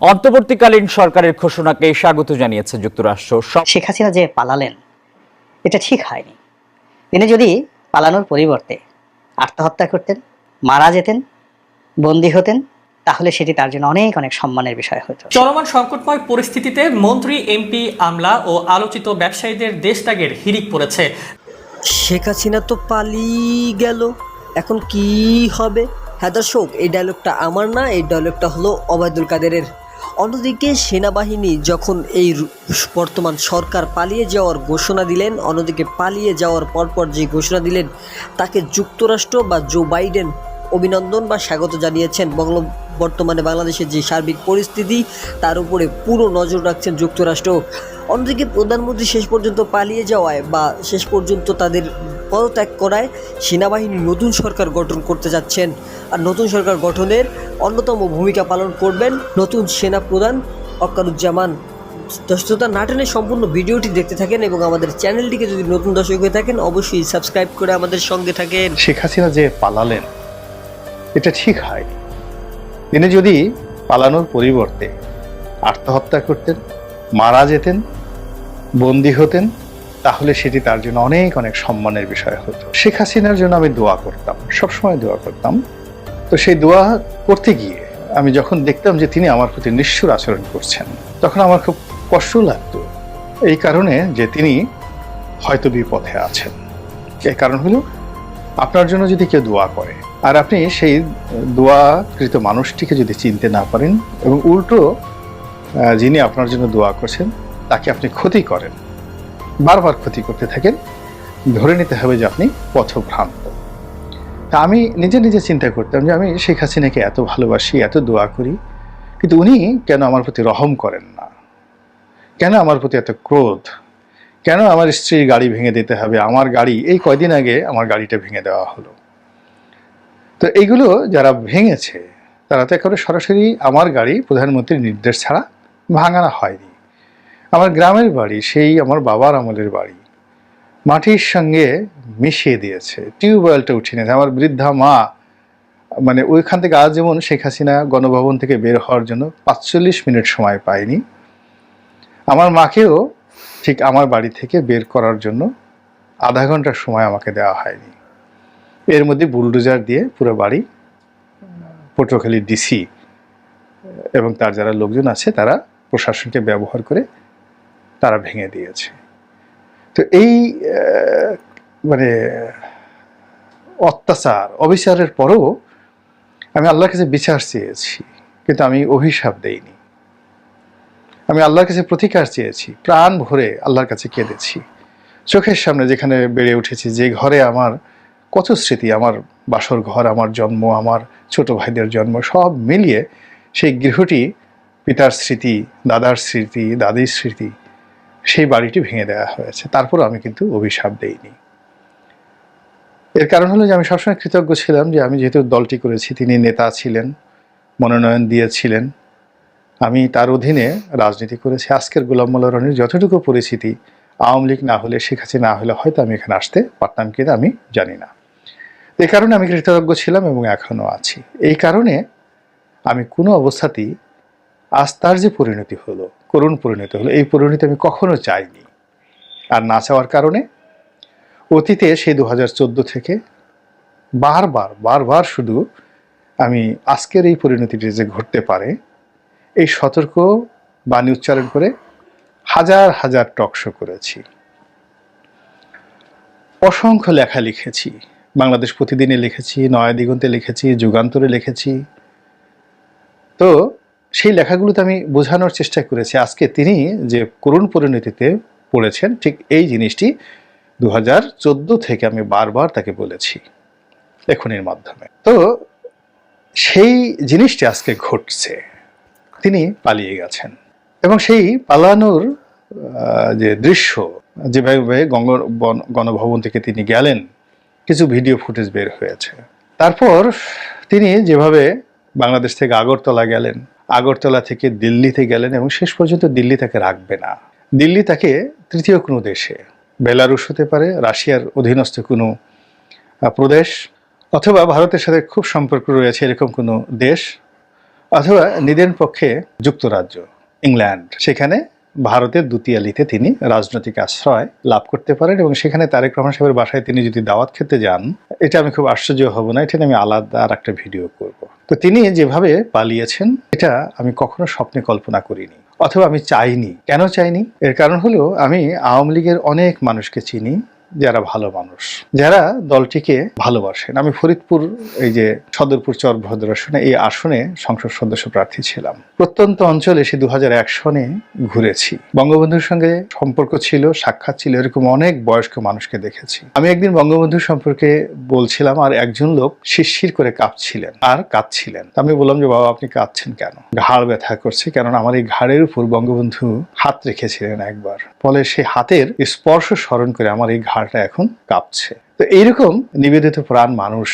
অন্তর্বর্তীকালীন সরকারের ঘোষণাকে স্বাগত জানিয়েছে যুক্তরাষ্ট্র। সব শেখ হাসিনা যে পালালেন এটা ঠিক হয়নি। তিনি যদি পালানোর পরিবর্তে আত্মহত্যা করতেন মারা যেতেন বন্দী হতেন তাহলে সেটি তার জন্য অনেক অনেক সম্মানের বিষয় হতো। চলমান সংকটময় পরিস্থিতিতে মন্ত্রী এমপি আমলা ও আলোচিত ব্যবসায়ীদের দেশ ত্যাগের হিড়িক পড়েছে। শেখ হাসিনা তো পালিয়ে গেল এখন কি হবে? হ্যাঁ দর্শক এই ডায়লগটা আমার না এই ডায়লগটা হলো অবায়দুল কাদেরের। অন্যদিকে সেনাবাহিনী যখন এই বর্তমান সরকার পালিয়ে যাওয়ার ঘোষণা দিলেন, অন্যদিকে পালিয়ে যাওয়ার পরপর যে ঘোষণা দিলেন, তাকে যুক্তরাষ্ট্র বা জো বাইডেন অভিনন্দন বা স্বাগত জানিয়েছেন। বঙ্গ বর্তমানে বাংলাদেশের যে সার্বিক পরিস্থিতি, তার উপরে পুরো নজর রাখছেন যুক্তরাষ্ট্র। অন্যদিকে প্রধানমন্ত্রী শেষ পর্যন্ত পালিয়ে যাওয়ায় বা শেষ পর্যন্ত তাদের পদত্যাগ করায় সেনাবাহিনী নতুন সরকার গঠন করতে যাচ্ছেন। আর নতুন সরকার গঠনের অন্যতম ভূমিকা পালন করবেন নতুন সেনা প্রধান অক্কারুজ্জামান। দর্শকতা নাটনের সম্পূর্ণ ভিডিওটি দেখতে থাকেন এবং আমাদের চ্যানেলটিকে যদি নতুন দর্শক হয়ে থাকেন, অবশ্যই সাবস্ক্রাইব করে আমাদের সঙ্গে থাকেন। শেখ হাসিনা যে পালালেন, এটা ঠিক হয়। তিনি যদি পালানোর পরিবর্তে আত্মহত্যা করতেন, মারা যেতেন, বন্দী হতেন তাহলে সেটি তার জন্য অনেক অনেক সম্মানের বিষয় হতো। শেখ হাসিনার জন্য আমি দোয়া করতাম, সবসময় দোয়া করতাম। তো সেই দোয়া করতে গিয়ে আমি যখন দেখতাম যে তিনি আমার প্রতি নিষ্ঠুর আচরণ করছেন, তখন আমার খুব কষ্ট লাগতো। এই কারণে যে তিনি হয়তো বিপথে আছেন। এর কারণ হলো, আপনার জন্য যদি কেউ দোয়া করে, আর আপনি সেই দোয়াকৃত মানুষটিকে যদি চিনতে না পারেন, এবং উল্টো যিনি আপনার জন্য দোয়া করছেন, তাকে আপনি ক্ষতি করেন বারবার ক্ষতি করতে থাকেন, ধরে নিতে হবে যে আপনি পথভ্রান্ত। তা আমি নিজে নিজে চিন্তা করতাম যে আমি শেখ হাসিনাকে এত ভালোবাসি, এত দোয়া করি, কিন্তু উনি কেন আমার প্রতি রহম করেন না? কেন আমার প্রতি এত ক্রোধ? কেন আমার স্ত্রীর গাড়ি ভেঙে দিতে হবে? আমার গাড়ি, এই কয়দিন আগে আমার গাড়িটা ভেঙে দেওয়া হলো। তো এইগুলো যারা ভেঙেছে, তারা তো একেবারে সরাসরি আমার গাড়ি প্রধানমন্ত্রীর নির্দেশ ছাড়া ভাঙানো হয়নি। আমার গ্রামের বাড়ি, সেই আমার বাবার আমলের বাড়ি। মাটির সঙ্গে মিশিয়ে দিয়েছে, টিউবওয়েলটা উঠিয়ে নিয়েছে। আমার বৃদ্ধা মা মানে ওইখান থেকে আজ যেমন শেখ হাসিনা গণভবন থেকে বের হওয়ার জন্য পাঁচচল্লিশ মিনিট সময় পায়নি, আমার মাকেও ঠিক আমার বাড়ি থেকে বের করার জন্য আধা ঘণ্টার সময় আমাকে দেওয়া হয়নি। এর মধ্যে বুলডোজার দিয়ে পুরো বাড়ি, পটুয়াখালী ডিসি, এবং তার যারা লোকজন আছে, তারা প্রশাসনকে ব্যবহার করে তারা ভেঙে দিয়েছে। তো এই মানে অত্যাচার, অবিচারের পরেও আমি আল্লাহর কাছে বিচার চেয়েছি, কিন্তু আমি অভিশাপ দেইনি। আমি আল্লাহর কাছে প্রতিকার চেয়েছি, প্রাণ ভরে আল্লাহর কাছে কেঁদেছি। চোখের সামনে যেখানে বেড়ে উঠেছি, যে ঘরে আমার কত স্মৃতি, আমার বাসর ঘর, আমার জন্ম, আমার ছোট ভাইদের জন্ম, সব মিলিয়ে সেই গৃহটি পিতার স্মৃতি, দাদার স্মৃতি, দাদির স্মৃতি সেই বাড়িটি ভেঙে দেওয়া হয়েছে। তারপর আমি কিন্তু অভিশাপ দেইনি। এর কারণ হলো যে আমি সবসময় কৃতজ্ঞ ছিলাম যে আমি যেহেতু দলটি করেছি, তিনি নেতা ছিলেন, মনোনয়ন দিয়েছিলেন। আমি তার অধীনে রাজনীতি করেছি। আজকের গোলাম মোল্লা যতটুকু পরিচিতি, আওয়ামী লীগ না হলে, শেখ হাসিনা না হলে হয়তো আমি এখানে আসতে পারতাম কিনা আমি জানি না। এই কারণে আমি কৃতজ্ঞ ছিলাম এবং এখনও আছি। এই কারণে আমি কোনো অবস্থাতেই আজ তার যে পরিণতি হলো করুণ পরিণত হলো। এই পরিণতি আমি কখনো চাইনি। আর না চাওয়ার কারণে অতীতে সেই দু হাজার চোদ্দ থেকে বারবার বারবার শুধু আমি আজকের এই পরিণতিটি যে ঘটতে পারে, এই সতর্ক বাণী উচ্চারণ করে হাজার হাজার টকশো করেছি। অসংখ্য লেখা লিখেছি। বাংলাদেশ প্রতিদিনে লিখেছি নয়া দিগন্তে লিখেছি, যুগান্তরে লিখেছি। তো সেই লেখাগুলোতে আমি বোঝানোর চেষ্টা করেছি। আজকে তিনি যে করুণ পরিণতিতে পড়েছেন, ঠিক এই জিনিসটি দু হাজার চোদ্দ থেকে আমি বারবার তাকে বলেছি লেখনের মাধ্যমে। তো সেই জিনিসটি আজকে ঘটছে। তিনি পালিয়ে গেছেন এবং সেই পালানোর যে দৃশ্য, যেভাবে গঙ্গ গণভবন থেকে তিনি গেলেন, কিছু ভিডিও ফুটেজ বের হয়েছে। তারপর তিনি যেভাবে বাংলাদেশ থেকে আগরতলা গেলেন আগরতলা থেকে দিল্লিতে গেলেন এবং শেষ পর্যন্ত দিল্লি তাকে রাখবে না। দিল্লি তাকে তৃতীয় কোনো দেশে, বেলারুশ হতে পারে, রাশিয়ার অধীনস্থ কোনো প্রদেশ, অথবা ভারতের সাথে খুব সম্পর্ক রয়েছে এরকম কোনো দেশ, অথবা নিদেন পক্ষে যুক্তরাজ্য, ইংল্যান্ড, সেখানে ভারতের দুতিয়ালিতে তিনি রাজনৈতিক আশ্রয় লাভ করতে পারেন এবং সেখানে তারেক রহমান সাহেবের বাসায় তিনি যদি দাওয়াত খেতে যান, এটা আমি খুব আশ্চর্য হব না, এটা আমি আলাদা আর একটা ভিডিও করব। তো তিনি যেভাবে পালিয়েছেন, এটা আমি কখনো স্বপ্নে কল্পনা করিনি, অথবা আমি চাইনি। কেন চাইনি? এর কারণ হলো আমি আওয়ামী লীগের অনেক মানুষকে চিনি যারা ভালো মানুষ, যারা দলটিকে ভালোবাসেন। আমি ফরিদপুর, এই যে সদরপুর চর ভদ্র আসনে এই আসনে সংসদ সদস্য প্রার্থী ছিলাম। প্রত্যন্ত অঞ্চলে সে দু সনে ঘুরেছি। বঙ্গবন্ধুর সঙ্গে সম্পর্ক ছিল, সাক্ষাৎ ছিল, এরকম অনেক বয়স্ক মানুষকে দেখেছি। আমি একদিন বঙ্গবন্ধু সম্পর্কে বলছিলাম, আর একজন লোক শিরশির করে কাঁপছিলেন, আর কাঁদছিলেন। আমি বললাম যে, বাবা, আপনি কাঁদছেন কেন? ঘাড় ব্যথা করছে কেননা আমার এই ঘাড়ের উপর বঙ্গবন্ধু হাত রেখেছিলেন একবার। ফলে সেই হাতের স্পর্শ স্মরণ করে আমার এই ঘাড়টা এখন কাঁপছে। তো এইরকম নিবেদিত প্রাণ মানুষ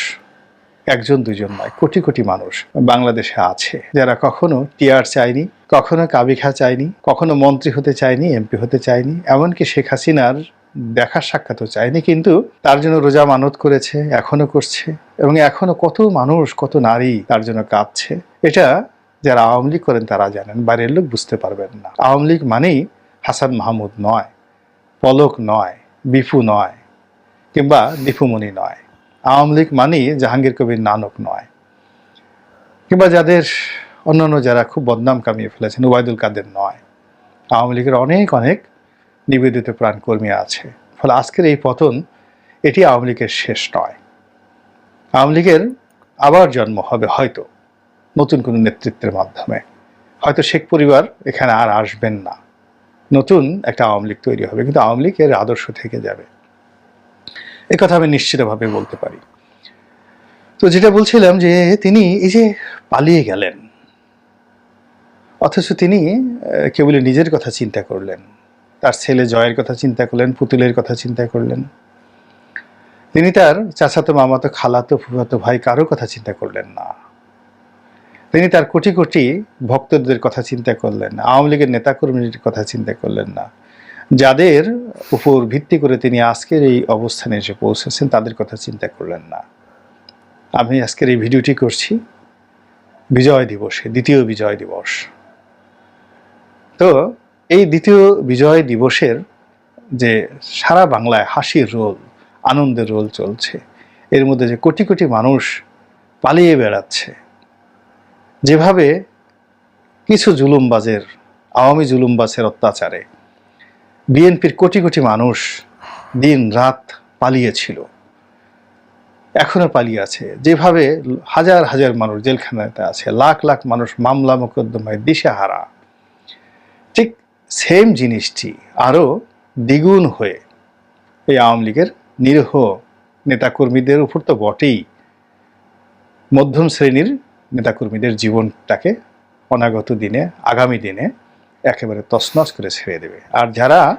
একজন, দুজন নয়, কোটি কোটি মানুষ বাংলাদেশে আছে। যারা কখনো টিআর চায়নি, কখনো কাবিখা চায়নি, কখনো মন্ত্রী হতে চায়নি, এমপি হতে চায়নি, এমনকি শেখ হাসিনার দেখা সাক্ষাৎও চায়নি, কিন্তু তার জন্য রোজা মানত করেছে, এখনও করছে, এবং এখনও কত মানুষ, কত নারী তার জন্য কাঁদছে এটা যারা আওয়ামী লীগ করেন তারা জানেন, বাইরের লোক বুঝতে পারবেন না। আওয়ামী লীগ মানেই হাসান মাহমুদ নয়, পলক নয়। বিপু নয়, কিংবা দীপুমণি নয়। আওয়ামী লীগ মানেই জাহাঙ্গীর কবির নানক নয়, কিংবা যাদের অন্যান্য যারা খুব বদনাম কামিয়ে ফেলেছেন ওবায়দুল কাদের নয়। আওয়ামী লীগের অনেক অনেক নিবেদিত প্রাণ কর্মী আছে। ফলে আজকের এই পতন এটি আওয়ামী লীগের শেষ নয়। আওয়ামী লীগের আবার জন্ম হবে হয়তো নতুন কোনো নেতৃত্বের মাধ্যমে। হয়তো শেখ পরিবার এখানে আর আসবেন না। নতুন একটা আওয়ামী লীগ তৈরি হবে, কিন্তু আওয়ামী লীগের আদর্শ থেকে যাবে। এ কথা আমি নিশ্চিতভাবে বলতে পারি। তো যেটা বলছিলাম যে তিনি এই যে পালিয়ে গেলেন, অথচ তিনি কেবল নিজের কথা চিন্তা করলেন, তার ছেলে জয়ের কথা চিন্তা করলেন, পুতুলের কথা চিন্তা করলেন। তিনি তার চাচাতো, মামাতো, খালাতো, ফুফাতো ভাই কারও কথা চিন্তা করলেন না। তিনি তার কোটি কোটি ভক্তদের কথা চিন্তা করলেন আওয়ামী লীগের নেতাকর্মীদের কথা চিন্তা করলেন না। যাদের উপর ভিত্তি করে তিনি আজকের এই অবস্থানে এসে পৌঁছেছেন, তাদের কথা চিন্তা করলেন না। আমি আজকের এই ভিডিওটি করছি বিজয় দিবসে, দ্বিতীয় বিজয় দিবস। তো এই দ্বিতীয় বিজয় দিবসের যে সারা বাংলায় হাসির রোল, আনন্দের রোল চলছে, এর মধ্যে যে কোটি কোটি মানুষ পালিয়ে বেড়াচ্ছে যেভাবে কিছু জুলুমবাজের, আওয়ামী জুলুমবাজের অত্যাচারে বিএনপির কোটি কোটি মানুষ দিন রাত পালিয়েছিল, এখনও পালিয়ে আছে। যেভাবে হাজার হাজার মানুষ জেলখানাতে আছে, লাখ লাখ মানুষ মামলা মোকদ্দমায় দিশেহারা, ঠিক সেম জিনিসটি আরও দ্বিগুণ হয়ে এই আওয়ামী লীগের নিরীহ নেতাকর্মীদের উপর তো বটেই। মধ্যম শ্রেণির নেতাকর্মীদের জীবনটাকে অনাগত দিনে, আগামী দিনে একেবারে তছনছ করে ছেড়ে দেবে। আর যারা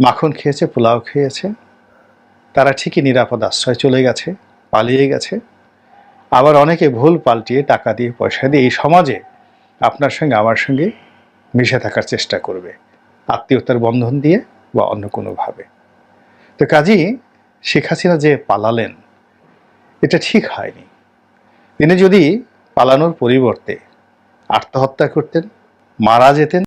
মাখন খেয়েছে, পোলাও খেয়েছে, তারা ঠিকই নিরাপদ আশ্রয় চলে গেছে, পালিয়ে গেছে। আবার অনেকে ভুল পাল্টিয়ে টাকা দিয়ে, পয়সা দিয়ে এই সমাজে আপনার সঙ্গে, আমার সঙ্গে মিশে থাকার চেষ্টা করবে। আত্মীয়তার বন্ধন দিয়ে বা অন্য কোনোভাবে। তো কাজী, শেখ হাসিনা যে পালালেন, এটা ঠিক হয়নি। তিনি যদি পালানোর পরিবর্তে আত্মহত্যা করতেন মারা যেতেন।